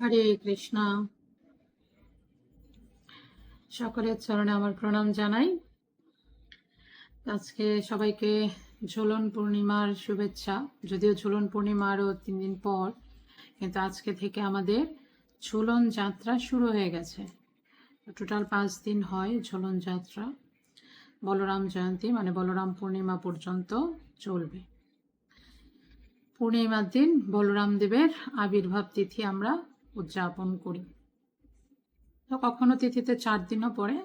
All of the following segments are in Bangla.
হরে কৃষ্ণ। সকলের চরণে আমার প্রণাম জানাই। আজকে সবাইকে ঝুলন পূর্ণিমার শুভেচ্ছা। যদিও ঝুলন পূর্ণিমা আরও তিন দিন পর, কিন্তু আজকে থেকে আমাদের ঝুলন যাত্রা শুরু হয়ে গেছে। টোটাল পাঁচ দিন হয় ঝুলন যাত্রা। বলরাম জয়ন্তী মানে বলরাম পূর্ণিমা পর্যন্ত চলবে। পূর্ণিমার দিন বলরাম দেবের আবির্ভাব তিথি আমরা উদযাপন করি। তো কখনো তিথিতে চার দিনও পড়ে,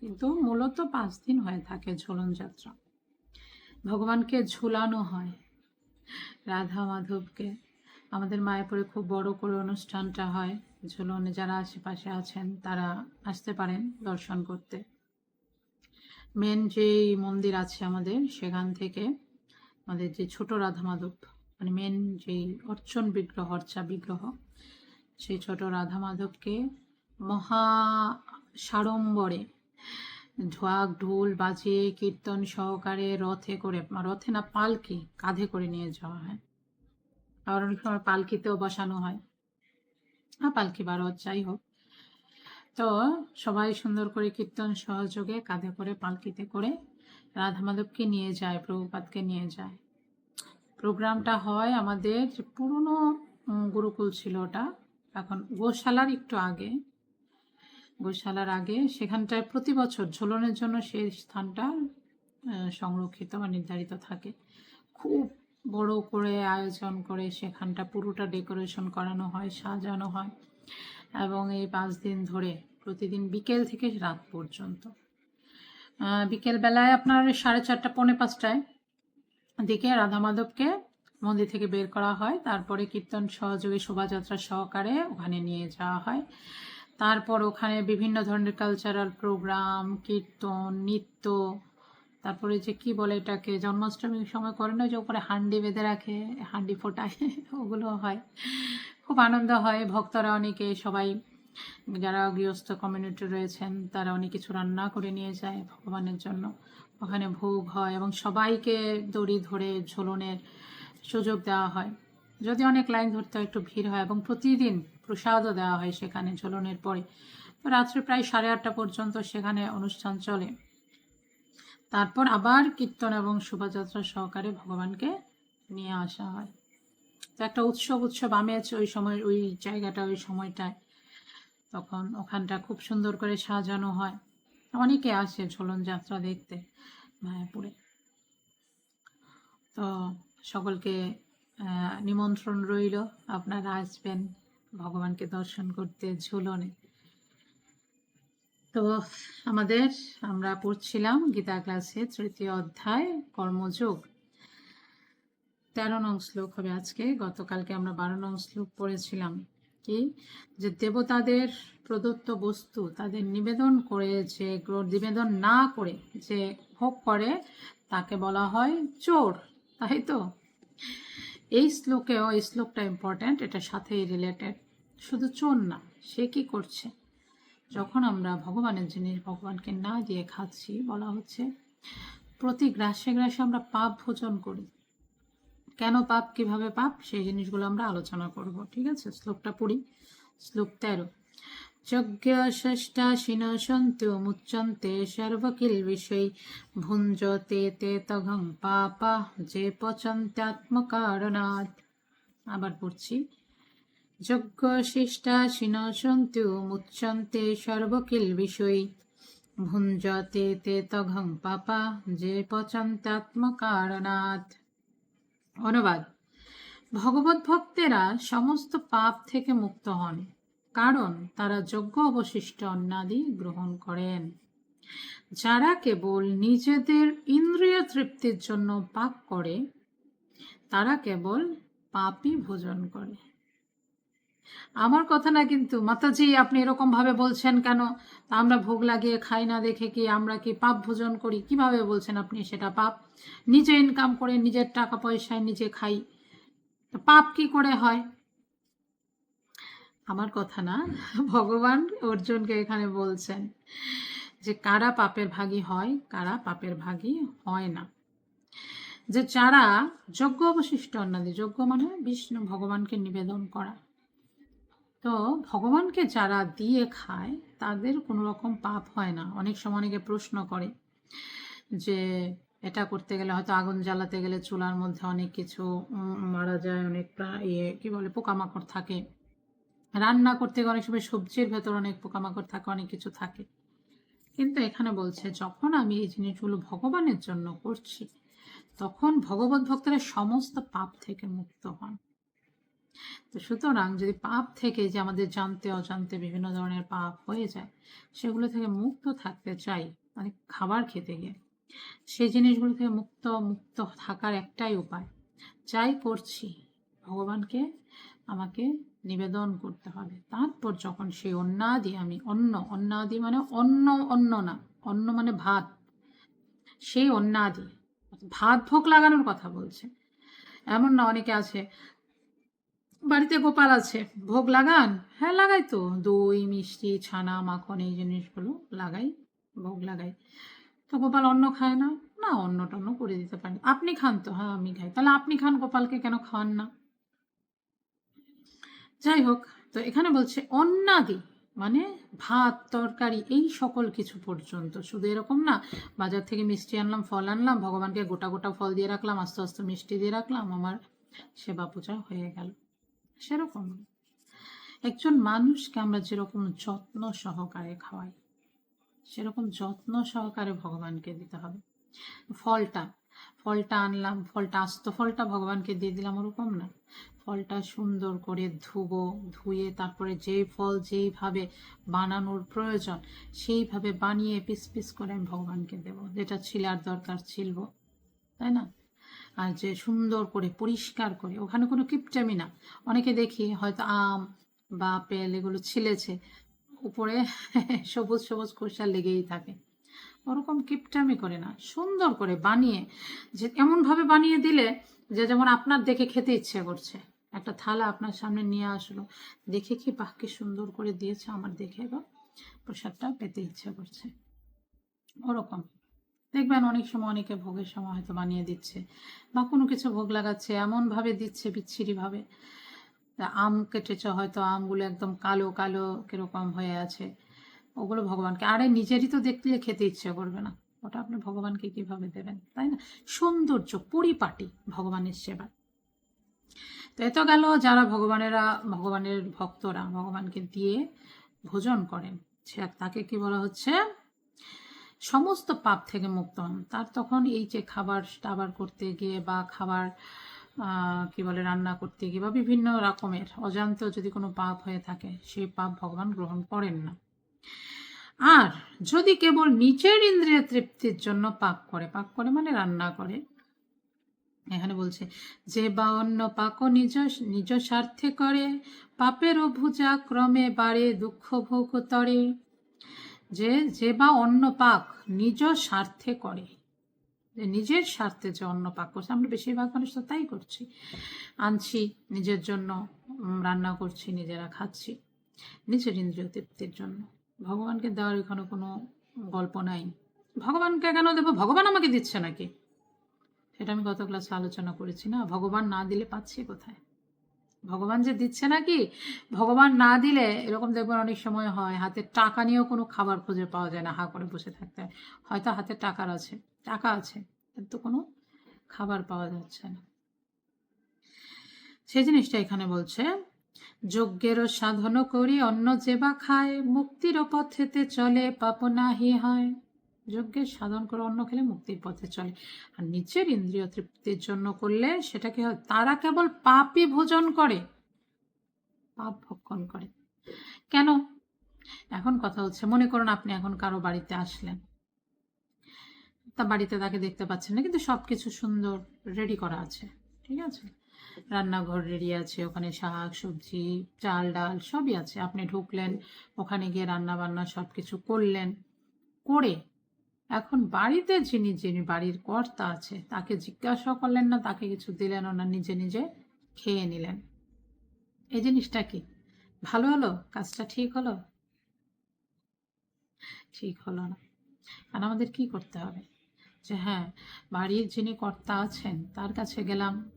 কিন্তু মূলত পাঁচ দিন হয়ে থাকে ঝুলন যাত্রা। ভগবানকে ঝুলানো হয়, রাধা মাধবকে। আমাদের মায়াপুরে খুব বড় করে অনুষ্ঠানটা হয়। ঝুলনে যারা আশেপাশে আছেন, তারা আসতে পারেন দর্শন করতে। মেন যেই মন্দির আছে আমাদের, সেখান থেকে আমাদের যে ছোট রাধা মাধব মানে মেন যেই অর্চন বিগ্রহ, অর্চা বিগ্রহ সেই ছোট রাধা মাধবকে মহা সাড়ম্বরে ঢোয়াক, ঢোল বাজিয়ে কীর্তন সহকারে রথে করে, রথে না, পালকি কাঁধে করে নিয়ে যাওয়া হয়। আবার অনেক সময় পালকিতেও বসানো হয়। হ্যাঁ পালকি বা রথ, যাই হোক। তো সবাই সুন্দর করে কীর্তন সহযোগে কাঁধে করে, পালকিতে করে রাধা মাধবকে নিয়ে যায় প্রভুপাতকে নিয়ে যায়। প্রোগ্রামটা হয় আমাদের পুরনো গুরুকুল ছিল ওটা। এখন গোশালার একটু আগে, গোশালার আগে সেখানটায় প্রতি বছর ঝোলনের জন্য সেই স্থানটা সংরক্ষিত বা নির্ধারিত থাকে। খুব বড় করে আয়োজন করে সেখানটা পুরোটা ডেকোরেশন করানো হয়, সাজানো হয় এবং এই পাঁচ দিন ধরে প্রতিদিন বিকেল থেকে রাত পর্যন্ত। বিকেলবেলায় আপনার সাড়ে চারটা, পৌনে পাঁচটায় দিকে রাধা মাধবকে মন্দির থেকে বের করা হয়। তারপরে কীর্তন সহযোগী শোভাযাত্রা সহকারে ওখানে নিয়ে যাওয়া হয়। তারপর ওখানে বিভিন্ন ধরনের কালচারাল প্রোগ্রাম কীর্তন, নৃত্য, তারপরে যে কি বলে এটাকে, জন্মাষ্টমীর সময় করে না যে উপরে হান্ডি বেঁধে রাখে, হান্ডি ফোটায়, ওগুলো হয়। খুব আনন্দ হয়। ভক্তরা অনেকে সবাই, যারা গৃহস্থ কমিউনিটি রয়েছেন, তারা অনেক কিছু রান্না করে নিয়ে যায় ভগবানের জন্য। ওখানে ভোগ হয় এবং সবাইকে দড়ি ধরে ঝোলনের সুযোগ দেওয়া হয়। যদি অনেক লাইন ধরতে একটু ভিড় হয় এবং প্রতিদিন প্রসাদও দেওয়া হয় সেখানে ঝোলনের পরে। তো রাত্রে প্রায় সাড়ে আটটা পর্যন্ত সেখানে অনুষ্ঠান চলে। তারপর আবার কীর্তন এবং শোভাযাত্রা সহকারে ভগবানকে নিয়ে আসা হয়। তো একটা উৎসব উৎসব আমেজ ওই সময়, ওই জায়গাটা, ওই সময়টায়। তখন ওখানটা খুব সুন্দর করে সাজানো হয়। অনেকে আসে ঝোলন যাত্রা দেখতে মায়াপুরে। তো সকলকে নিমন্ত্রণ রইল। আপনারা আসবেন, ভগবানকে দর্শন করতে ঝুলনে। তো আমাদের, আমরা পড়ছিলাম গীতা ক্লাসে তৃতীয় অধ্যায়, কর্মযোগ। তেরো নং শ্লোক হবে আজকে। গতকালকে আমরা বারো নং শ্লোক পড়েছিলাম। কি? যে দেবতাদের প্রদত্ত বস্তু তাদের নিবেদন করে যে নিবেদন না করে যে ভোগ করে, তাকে বলা হয় চোর। তাই তো? এই শ্লোকেও, এই শ্লোকটা ইম্পর্ট্যান্ট এটার সাথেই রিলেটেড শুধু চোর না, সে কি করছে? যখন আমরা ভগবানের জিনিস ভগবানকে না দিয়ে খাচ্ছি, বলা হচ্ছে, প্রতি গ্রাসে গ্রাসে আমরা পাপ ভোজন করি। কেন পাপ, কীভাবে পাপ? সেই জিনিসগুলো আমরা আলোচনা করব, ঠিক আছে? শ্লোকটা পড়ি, শ্লোক তেরো। যজ্ঞ ষষ্ঠাশিন সন্তু মুচ্যন্তে সর্বকিল বিষয় ভুঞ্জতে তে তঘং পাপা যে পচন্ত্যাত্মকারণাৎ আবার পড়ছি। যজ্ঞ শিষ্টাশিন সন্তু মুচ্যন্তে সর্বকিল বিষয় ভুঞ্জতে তে তঘং পাপা, যে পচন্ত্যাত্মকারণাৎ। অনুবাদ। ভগবত ভক্তেরা সমস্ত পাপ থেকে মুক্ত হন। কারণ তারা যোগ্য অবশিষ্ট অন্নাদি গ্রহণ করেন। যারা কেবল নিজেদের ইন্দ্রিয় তৃপ্তির জন্য পাপ করে, তারা কেবল পাপই ভোজন করে। আমার কথা না কিন্তু, মাতাজি, আপনি এরকম ভাবে বলছেন কেন? আমরা ভোগ লাগিয়ে খাই না দেখে কি আমরা কি পাপ ভোজন করি? কীভাবে বলছেন আপনি সেটা পাপ? নিজে ইনকাম করে নিজের টাকা পয়সায় নিজে খাই। পাপ কি করে হয়? আমার কথা না, ভগবান অর্জুনকে এখানে বলছেন যে কারা পাপের ভাগী হয়, কারা পাপের ভাগী হয় না। যে যারা যজ্ঞ অবশিষ্ট অন্নাদি, যজ্ঞ মানে বিষ্ণু ভগবানকে নিবেদন করা। তো ভগবানকে যারা দিয়ে খায়, তাদের কোনো রকম পাপ হয় না। অনেক সময় অনেকে প্রশ্ন করে যে এটা করতে গেলে হয়তো আগুন জ্বালাতে গেলে চুলার মধ্যে অনেক কিছু মারা যায়, অনেক ইয়ে কী বলে, পোকামাকড় থাকে। রান্না করতে অনেক সময় সবজির ভেতর অনেক পোকামাকড় থাকে, অনেক কিছু থাকে। কিন্তু এখানে বলছে, যখন আমি এই জিনিসগুলো ভগবানের জন্য করছি, তখন ভগবত ভক্তরা সমস্ত পাপ থেকে মুক্ত হন। তো সুতরাং যদি পাপ থেকে যে আমাদের জানতে, অজান্তে বিভিন্ন ধরনের পাপ হয়ে যায়, সেগুলো থেকে মুক্ত থাকতে চাই মানে খাবার খেতে গিয়ে, সেই জিনিসগুলো থেকে মুক্ত মুক্ত থাকার একটাই উপায়। যাই করছি, ভগবানকে আমাকে নিবেদন করতে হবে। তারপর যখন সেই অন্নাদি, আমি অন্ন, অন্নাদি মানে অন্ন অন্ন না, অন্ন মানে ভাত। সেই অন্নাদি, ভাত ভোগ লাগানোর কথা বলছে। এমন না, অনেকে আছে, বাড়িতে গোপাল আছে, ভোগ লাগান? হ্যাঁ লাগাই তো। দই, মিষ্টি, ছানা, মাখন, এই জিনিসগুলো লাগাই, ভোগ লাগাই। তো গোপাল অন্ন খায় না? না অন্ন টন্ন করে দিতে পারেন। আপনি খান তো হ্যাঁ আমি খাই। তাহলে আপনি খান, গোপালকে কেন খাওয়ান না? যাই হোক তো এখানে বলছে অন্নাদি মানে ভাত, তরকারি, এই সকল কিছু পর্যন্ত। শুধু এরকম না, বাজার থেকে মিষ্টি আনলাম, ফল আনলাম, ভগবানকে গোটা গোটা ফল দিয়ে রাখলাম, আস্তে আস্তে মিষ্টি দিয়ে রাখলাম, আমার সেবা পূজা হয়ে গেল। সেরকম। একজন মানুষকে আমরা যেরকম যত্ন সহকারে খাওয়াই, সেরকম যত্ন সহকারে ভগবানকে দিতে হবে। ফলটা ফলটা আনলাম, ফলটা আস্ত, ফলটা ভগবানকে দিয়ে দিলাম, ওরকম না। ফলটা সুন্দর করে ধুবো, ধুয়ে তারপরে যেই ফল যেইভাবে বানানোর প্রয়োজন, সেইভাবে বানিয়ে পিস পিস করে আমি ভগবানকে দেবো। যেটা ছিলার দরকার ছিলবো তাই না? আর যে সুন্দর করে, পরিষ্কার করে, ওখানে কোনো কিপটামি না। অনেকে দেখি হয়তো আম বা আপেল এগুলো ছিলেছে, উপরে সবুজ সবুজ খোসা লেগেই থাকে। ওরকম কিপটামি করে না, সুন্দর করে বানিয়ে, যে এমনভাবে বানিয়ে দিলে যে যেমন আপনার দেখে খেতে ইচ্ছে করছে। একটা থালা আপনার সামনে নিয়ে আসলো, দেখে কি বাহ সুন্দর করে দিয়েছে আমার দেখে এবার প্রসাদটা পেতে ইচ্ছে করছে। ওরকম। দেখবেন অনেক সময় অনেকে ভোগের সময় হয়তো বানিয়ে দিচ্ছে বা কোনো কিছু ভোগ লাগাচ্ছে, এমনভাবে দিচ্ছে বিচ্ছিরিভাবে। আম কেটেছে, হয়তো আমগুলো একদম কালো কালো কীরকম হয়ে আছে। ওগুলো ভগবানকে। আরে নিজেরই তো দেখলে খেতে ইচ্ছে করবে না। ওটা আপনি ভগবানকে কীভাবে দেবেন, তাই না? সৌন্দর্য, পরিপাটি, ভগবানের সেবা। তো এত গেল যারা ভগবানেরা, ভগবানের ভক্তরা, ভগবানকে দিয়ে ভোজন করেন। সে তাকে কি বলা হচ্ছে? সমস্ত পাপ থেকে মুক্ত হন। তার তখন এই যে খাবার টাবার করতে গিয়ে বা খাবার কি বলে, রান্না করতে গিয়ে বা বিভিন্ন রকমের অজান্ত যদি কোনো পাপ হয়ে থাকে, সেই পাপ ভগবান গ্রহণ করেন না। আর যদি কেবল নিচের ইন্দ্রিয় তৃপ্তির জন্য পাক করে পাক করে মানে রান্না করে, এখানে বলছে, যে বা অন্য পাক নিজ নিজ স্বার্থে করে, পাপের অভুজা ক্রমে বাড়ে, দুঃখ ভোগ তরে। যে যে বা অন্য পাক নিজ স্বার্থে করে, যে নিজের স্বার্থে যে অন্য পাক করছে, আমরা বেশিরভাগ মানুষ তো তাই করছি। আনছি, নিজের জন্য রান্না করছি, নিজেরা খাচ্ছি, নিজের ইন্দ্রিয় তৃপ্তির জন্য। ভগবানকে দেওয়ার এখানে কোনো গল্প নাই। ভগবানকে কেন দেবো? ভগবান আমাকে দিচ্ছে নাকি? সেটা আমি গত ক্লাসে আলোচনা করেছি না। ভগবান না দিলে পাচ্ছি কোথায়? ভগবান যে দিচ্ছে নাকি? ভগবান না দিলে এরকম দেখবেন অনেক সময় হয়, হাতে টাকা নিয়েও কোনো খাবার খুঁজে পাওয়া যায় না, হা করে বসে থাকতে। হয় হয়তো হাতে টাকার আছে, টাকা আছে, কিন্তু কোনো খাবার পাওয়া যাচ্ছে না। সেই জিনিসটা এখানে বলছে যজ্ঞেরও সাধন করি অন্য যেবা খায়, মুক্তির পথেতে চলে, পাপ নাহি হয়। যজ্ঞের সাধন করে অন্য খেলে মুক্তির পথে চলে। আর নিচের ইন্দ্রিয় তৃপ্তির জন্য করলে সেটা কি হয়, তারা কেবল পাপই ভোজন করে, পাপ ভক্ষণ করে। কেন? এখন কথা হচ্ছে, মনে করুন আপনি এখন কারও বাড়িতে আসলেন। তা বাড়িতে তাকে দেখতে পাচ্ছেন না, কিন্তু সব কিছু সুন্দর রেডি করা আছে। ঠিক আছে? রান্নাঘর রেডি আছে, ওখানে শাক, সবজি, চাল, ডাল সবই আছে। আপনি ঢুকলেন, ওখানে গিয়ে রান্না বান্না সব কিছু করলেন, করে এখন বাড়িতে যিনি যিনি বাড়ির কর্তা আছে, তাকে জিজ্ঞাসা করলেন না, তাকে কিছু দিলেন না, নিজে নিজে খেয়ে নিলেন। এই জিনিসটা কি? ভালো হলো? কাজটা ঠিক হলো? ঠিক হলো না। আর আমাদের কি করতে হবে? যে হ্যাঁ বাড়ির যিনি কর্তা আছেন, তার কাছে গেলাম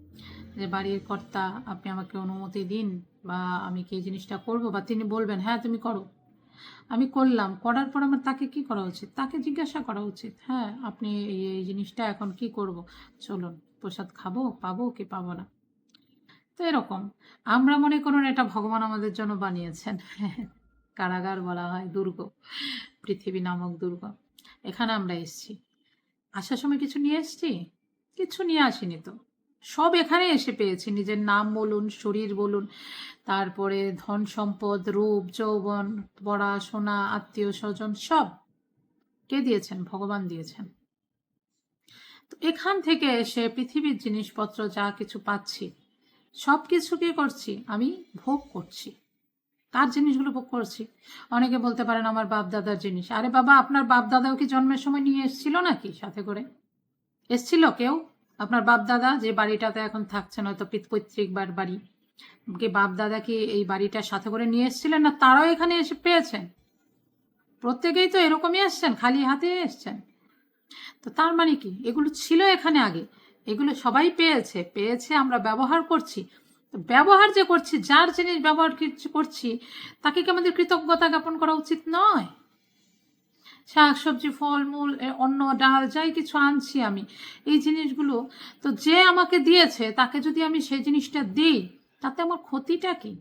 যে বাড়ির কর্তা, আপনি আমাকে অনুমতি দিন বা আমি কি এই জিনিসটা করব? বা তিনি বলবেন হ্যাঁ তুমি করো। আমি করলাম। করার পর আমার তাকে কি করা উচিত? তাকে জিজ্ঞাসা করা উচিত হ্যাঁ আপনি এই এই জিনিসটা এখন কি করব? চলুন, প্রসাদ খাব, পাবো কি পাবো না? তো এরকম। আমরা মনে করুন এটা ভগবান আমাদের জন্য বানিয়েছেন। কারাগার বলা হয়, দুর্গ, পৃথিবী নামক দুর্গ। এখানে আমরা এসেছি। আসার সময় কিছু নিয়ে এসেছি? কিছু নিয়ে আসিনি তো। সব এখানে এসে পেয়েছি। নিজের নাম বলুন, শরীর বলুন, তারপরে ধন সম্পদ, রূপ, যৌবন, পড়াশোনা, আত্মীয় স্বজন, সব কে দিয়েছেন? ভগবান দিয়েছেন। তো এখান থেকে এসে পৃথিবীর জিনিসপত্র যা কিছু পাচ্ছি, সব কিছু কি করছি? আমি ভোগ করছি। কার জিনিসগুলো ভোগ করছি? অনেকে বলতে পারেন আমার বাপ দাদার জিনিস। আরে বাবা, আপনার বাপ দাদাও কি জন্মের সময় নিয়ে এসেছিল নাকি সাথে করে? এসছিল কেউ? আপনার বাপ দাদা যে বাড়িটাতে এখন থাকছেন, হয়তো পিত- পৈতৃক বার বাড়ি, কি বাপ দাদা কি এই বাড়িটা সাথে করে নিয়ে এসেছিলেন না তারাও এখানে এসে পেয়েছেন? প্রত্যেকেই তো এরকমই এসছেন, খালি হাতে এসছেন। তো তার মানে কি? এগুলো ছিল এখানে আগে, এগুলো সবাই পেয়েছে পেয়েছে আমরা ব্যবহার করছি। ব্যবহার যে করছি, যার জিনিস ব্যবহার করছি, তাকে কি আমাদের কৃতজ্ঞতা জ্ঞাপন করা উচিত নয়? শাক সবজি ফলমূল এ, অন্ন ডাল যাই কিছু আনছি আমি। এই জিনিসগুলো তো যে আমাকে দিয়েছে তাকে যদি আমি সেই জিনিসটা দিই তাতে আমার ক্ষতিটা কি?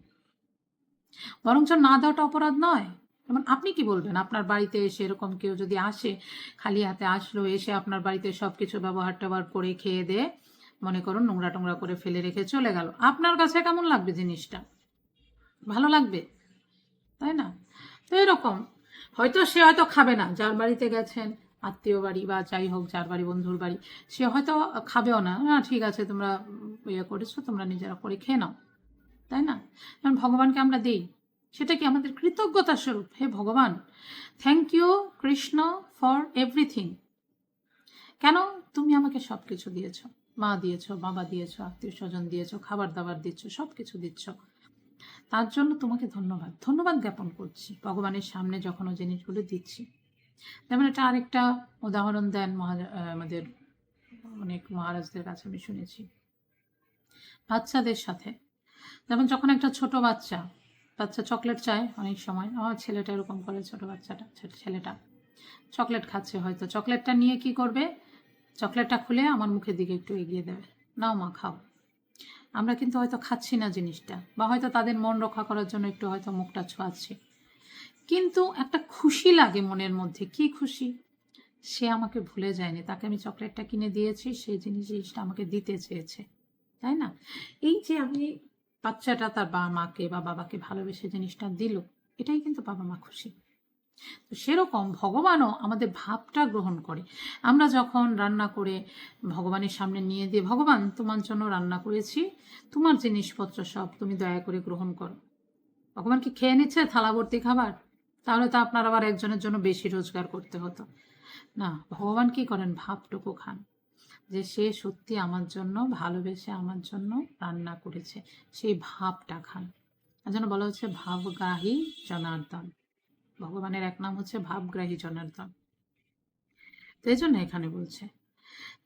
বরঞ্চ না দেওয়াটা অপরাধ নয়। যেমন আপনি কি বলবেন? আপনার বাড়িতে এসে এরকম কেউ যদি আসে খালি হাতে আসলো এসে আপনার বাড়িতে সব কিছু ব্যবহার ট্যাবহার করে খেয়ে দিয়ে মনে করুন নোংরা টোংরা করে ফেলে রেখে চলে গেল। আপনার কাছে কেমন লাগবে জিনিসটা? ভালো লাগবে? তাই না? তো এরকম। হয়তো সে হয়তো খাবে না, যার বাড়িতে গেছেন, আত্মীয় বাড়ি বা যাই হোক, যার বাড়ি, বন্ধুর বাড়ি, সে হয়তো খাবেও না। হ্যাঁ ঠিক আছে, তোমরা ইয়ে করেছ, তোমরা নিজেরা করে খেয়ে নাও। তাই না? কারণ ভগবানকে আমরা দিই, সেটা কি আমাদের কৃতজ্ঞতা স্বরূপ? হে ভগবান thank you Krishna for everything কেন? তুমি আমাকে সব কিছু দিয়েছ। মা দিয়েছ, বাবা দিয়েছ আত্মীয় স্বজন দিয়েছ খাবার দাবার দিচ্ছ সব কিছু দিচ্ছ। তার জন্য তোমাকে ধন্যবাদ। ধন্যবাদ জ্ঞাপন করছি। ভগবানের সামনে যখন ও জিনিসগুলো দিচ্ছি। যেমন এটা আরেকটা উদাহরণ দেন মহারা আমাদের অনেক মহারাজদের কাছে আমি শুনেছি। বাচ্চাদের সাথে। যেমন যখন একটা ছোট বাচ্চা বাচ্চা চকলেট চায় অনেক সময়, আমার ছেলেটা এরকম করে ছোট বাচ্চাটা ছেলেটা, চকলেট খাচ্ছে হয়তো। চকলেটটা নিয়ে কি করবে? চকলেটটা খুলে আমার মুখের দিকে একটু এগিয়ে দেবে। নাও মা, খাও। আমরা কিন্তু হয়তো খাচ্ছি না জিনিসটা বা হয়তো তাদের মন রক্ষা করার জন্য একটু হয়তো মুখটা ছোঁয়াচ্ছি। কিন্তু একটা খুশি লাগে মনের মধ্যে। কি খুশি? সে আমাকে ভুলে যায়নি। তাকে আমি চকলেটটা কিনে দিয়েছি সেই জিনিস জিনিসটা আমাকে দিতে চেয়েছে। তাই না? এই যে আমি বাচ্চাটা তার বাবা মাকে বা বাবাকে ভালোবেসে জিনিসটা দিল, এটাই কিন্তু বাবা মা খুশি। তো সেরকম ভগবানও আমাদের ভাবটা গ্রহণ করে। আমরা যখন রান্না করে ভগবানের সামনে নিয়ে দিয়ে, ভগবান, তোমার জন্য রান্না করেছি, তোমার জিনিসপত্র সব তুমি দয়া করে গ্রহণ করো। ভগবান কি খেয়ে নিচ্ছে থালা ভর্তি খাবার? তাহলে তো আপনার আবার একজনের জন্য বেশি রোজগার করতে হতো। না, ভগবান কি করেন? ভাবটুকু খান। যে সে সত্যি আমার জন্য ভালোবেসে আমার জন্য রান্না করেছে, সেই ভাবটা খান। জন্য বলা হচ্ছে ভাবগ্রাহী জনার্দন। ভগবানের এক নাম হচ্ছে ভাবগ্রাহী জনার্দন। তো এই জন্য এখানে বলছে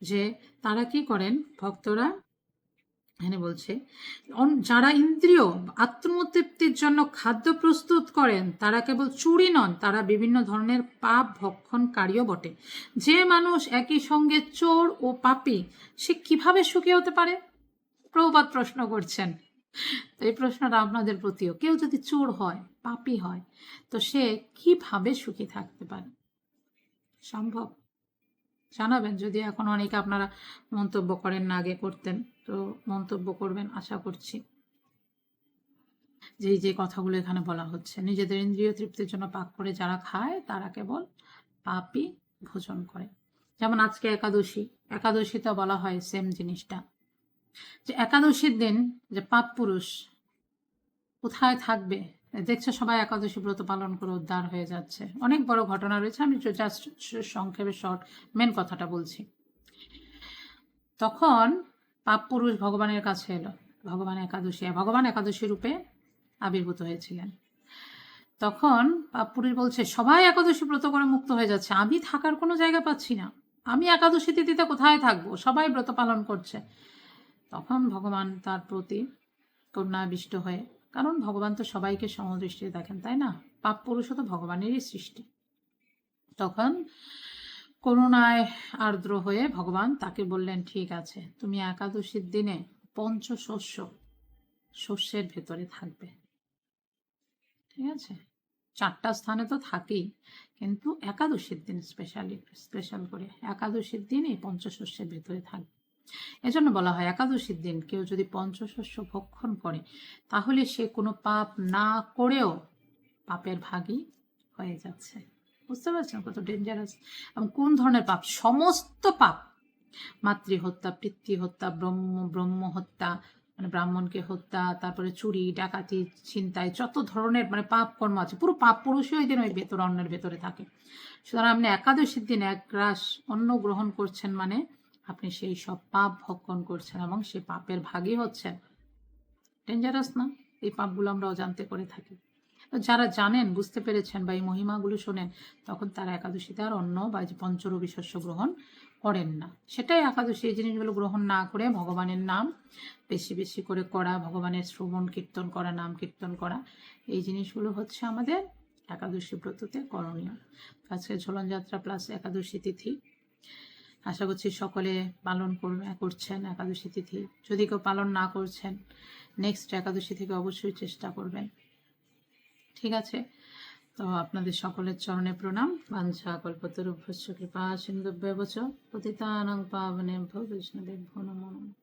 যে, তারা কি করেন? ভক্তরা এখানে বলছে যারা ইন্দ্রিয় আত্মতৃপ্তির জন্য খাদ্য প্রস্তুত করেন, তারা কেবল চুরি নন, তারা বিভিন্ন ধরনের পাপ ভক্ষণকারীও বটে। যে মানুষ একই সঙ্গে চোর ও পাপী, সে কীভাবে সুখী হতে পারে? প্রভুপাত প্রশ্ন করছেন তো এই প্রশ্নটা আপনাদের প্রতিও। কেউ যদি চোর হয়, পাপি হয়, তো সে কীভাবে সুখী থাকতে পারে? সম্ভব? জানাবেন, যদি এখন অনেকে আপনারা মন্তব্য করেন, না আগে করতেন, তো মন্তব্য করবেন, আশা করছি। যে যে কথাগুলো এখানে বলা হচ্ছে, নিজেদের ইন্দ্রিয় তৃপ্তির জন্য পাক করে যারা খায়, তারা কেবল পাপই ভোজন করে। যেমন আজকে একাদশী, একাদশীতে বলা হয় সেম জিনিসটা। যে একাদশীর দিন যে পাপ পুরুষ কোথায় থাকবে? দেখছ সবাই একাদশী ব্রত পালন করে উদ্ধার হয়ে যাচ্ছে। অনেক বড় ঘটনা রয়েছে। আমি জাস্ট সংক্ষেপে শর্ট মেন কথাটা বলছি। তখন পাপ পুরুষ ভগবানের কাছে এলো। ভগবান একাদশী ভগবান একাদশী রূপে আবির্ভূত হয়েছিলেন। তখন পাপ পুরুষ বলছে, সবাই একাদশী ব্রত করে মুক্ত হয়ে যাচ্ছে। আমি থাকার কোনো জায়গা পাচ্ছি না। আমি একাদশী তিথিতে কোথায় থাকব? সবাই ব্রত পালন করছে। তখন ভগবান তার প্রতি করুণাবিষ্ট হয়ে, কারণ ভগবান তো সবাইকে সমদৃষ্টিতে দেখেন, তাই না? পাপ পুরুষ তো ভগবানেরই সৃষ্টি। তখন করুণায় আর্দ্র হয়ে ভগবান তাকে বললেন, ঠিক আছে, তুমি একাদশীর দিনে পঞ্চশস্য শস্যের ভেতরে থাকবে। ঠিক আছে? চারটা স্থানে তো থাকেই কিন্তু একাদশীর দিন স্পেশালি স্পেশাল করে, একাদশীর দিন এই পঞ্চশস্যের ভেতরে থাকবে। এজন্য বলা হয় একাদশীর দিন কেউ যদি পঞ্চশস্য ভক্ষণ করে, তাহলে সে কোনো পাপ না করেও পাপের ভাগী হয়ে যাচ্ছে। বুঝতে পারছেন কত ডেঞ্জারাস এবং কোন ধরনের পাপ? সমস্ত পাপ। মাতৃহত্যা পিতৃহত্যা ব্রহ্ম ব্রহ্ম হত্যা মানে ব্রাহ্মণকে হত্যা, তারপরে চুরি, ডাকাতি, ছিনতাই, যত ধরনের মানে পাপ কর্ম আছে, পুরো পাপ পুরুষই ওই দিন ওই ভেতর, অন্যের ভেতরে থাকে। সুতরাং আপনি একাদশীর দিন এক গ্রাস অন্ন গ্রহণ করছেন মানে আপনি সেই সব পাপ ভক্ষণ করছেন এবং সে পাপের ভাগই হচ্ছেন। ডেঞ্জারাস না? এই পাপগুলো আমরা অজান্তে করে থাকি। যারা জানেন, বুঝতে পেরেছেন বা এই মহিমাগুলো শোনেন, তখন তারা একাদশীতে আর অন্ন বা পঞ্চরবি শস্য গ্রহণ করেন না। সেটাই একাদশী, এই জিনিসগুলো গ্রহণ না করে ভগবানের নাম বেশি বেশি করে করা, ভগবানের শ্রবণ, কীর্তন করা, নাম কীর্তন করা, এই জিনিসগুলো হচ্ছে আমাদের একাদশী ব্রততে করণীয়। আজকে ঝোলন যাত্রা প্লাস একাদশী তিথি। আশা করছি সকলে পালন করবে, করছেন একাদশী তিথি। যদি কেউ পালন না করছেন নেক্সট একাদশী থেকে অবশ্যই চেষ্টা করবেন। ঠিক আছে? তো আপনাদের সকলের চরণে প্রণাম। বাঞ্ছা কল্পতরুভ্যস্য কৃপা সিন্ধুভ্যবচ পতিতানং পাবনে বৈষ্ণবে নমো নমঃ।